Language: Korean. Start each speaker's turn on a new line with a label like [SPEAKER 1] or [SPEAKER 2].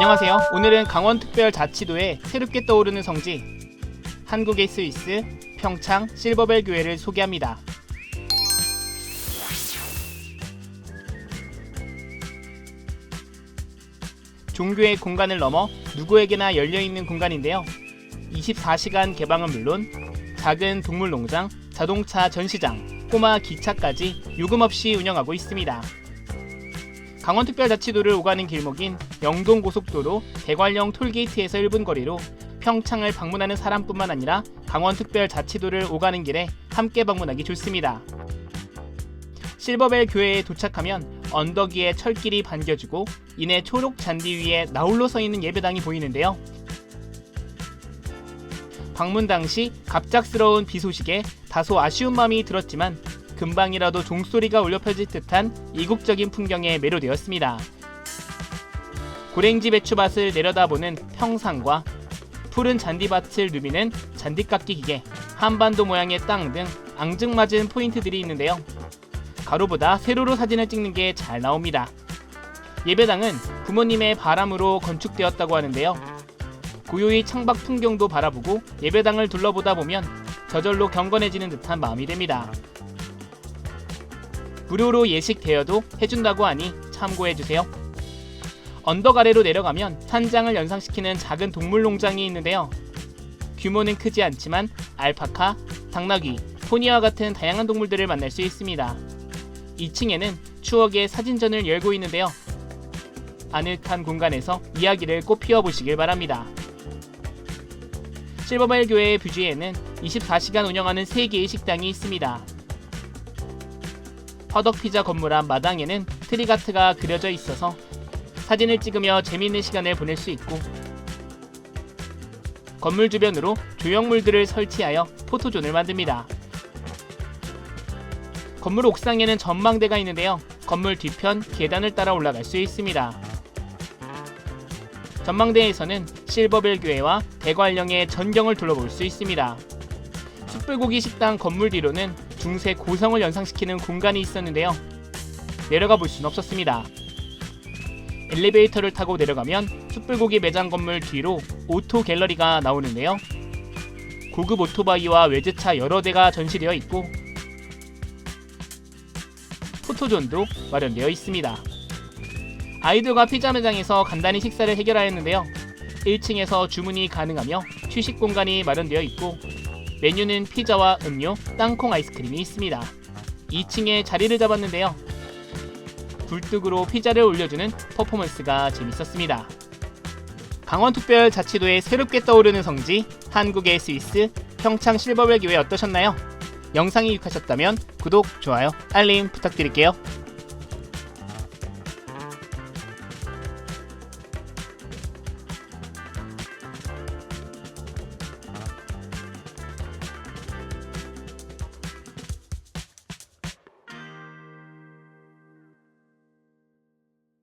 [SPEAKER 1] 안녕하세요. 오늘은 강원특별자치도의 새롭게 떠오르는 성지 한국의 스위스 평창 실버벨 교회를 소개합니다. 종교의 공간을 넘어 누구에게나 열려 있는 공간인데요. 24시간 개방은 물론 작은 동물 농장, 자동차 전시장, 꼬마 기차까지 요금 없이 운영하고 있습니다. 강원특별자치도를 오가는 길목인 영동고속도로 대관령 톨게이트에서 1분 거리로 평창을 방문하는 사람뿐만 아니라 강원특별자치도를 오가는 길에 함께 방문하기 좋습니다. 실버벨 교회에 도착하면 언덕 위에 철길이 반겨주고 이내 초록 잔디 위에 나홀로 서 있는 예배당이 보이는데요. 방문 당시 갑작스러운 비 소식에 다소 아쉬운 마음이 들었지만 금방이라도 종소리가 울려 펴질 듯한 이국적인 풍경에 매료되었습니다. 고랭지 배추밭을 내려다보는 평상과 푸른 잔디밭을 누비는 잔디깎기 기계, 한반도 모양의 땅 등 앙증맞은 포인트들이 있는데요. 가로보다 세로로 사진을 찍는 게 잘 나옵니다. 예배당은 부모님의 바람으로 건축되었다고 하는데요. 고요히 창밖 풍경도 바라보고 예배당을 둘러보다 보면 저절로 경건해지는 듯한 마음이 됩니다. 무료로 예식 대여도 해준다고 하니 참고해주세요. 언덕 아래로 내려가면 산장을 연상시키는 작은 동물 농장이 있는데요. 규모는 크지 않지만 알파카, 당나귀, 포니와 같은 다양한 동물들을 만날 수 있습니다. 2층에는 추억의 사진전을 열고 있는데요. 아늑한 공간에서 이야기를 꼭 피워 보시길 바랍니다. 실버벨 교회의 뷰지에는 24시간 운영하는 3개의 식당이 있습니다. 허덕피자 건물 앞 마당에는 트리가트가 그려져 있어서 사진을 찍으며 재미있는 시간을 보낼 수 있고 건물 주변으로 조형물들을 설치하여 포토존을 만듭니다. 건물 옥상에는 전망대가 있는데요. 건물 뒤편 계단을 따라 올라갈 수 있습니다. 전망대에서는 실버벨 교회와 대관령의 전경을 둘러볼 수 있습니다. 숯불고기 식당 건물 뒤로는 중세 고성을 연상시키는 공간이 있었는데요. 내려가 볼 수는 없었습니다. 엘리베이터를 타고 내려가면 숯불고기 매장 건물 뒤로 오토 갤러리가 나오는데요. 고급 오토바이와 외제차 여러 대가 전시되어 있고 포토존도 마련되어 있습니다. 아이들과 피자 매장에서 간단히 식사를 해결하였는데요. 1층에서 주문이 가능하며 휴식 공간이 마련되어 있고 메뉴는 피자와 음료, 땅콩 아이스크림이 있습니다. 2층에 자리를 잡았는데요. 굴뚝으로 피자를 올려주는 퍼포먼스가 재밌었습니다. 강원특별 자치도의 새롭게 떠오르는 성지 한국의 스위스 평창 실버벨 교회 어떠셨나요? 영상이 유익하셨다면 구독, 좋아요, 알림 부탁드릴게요.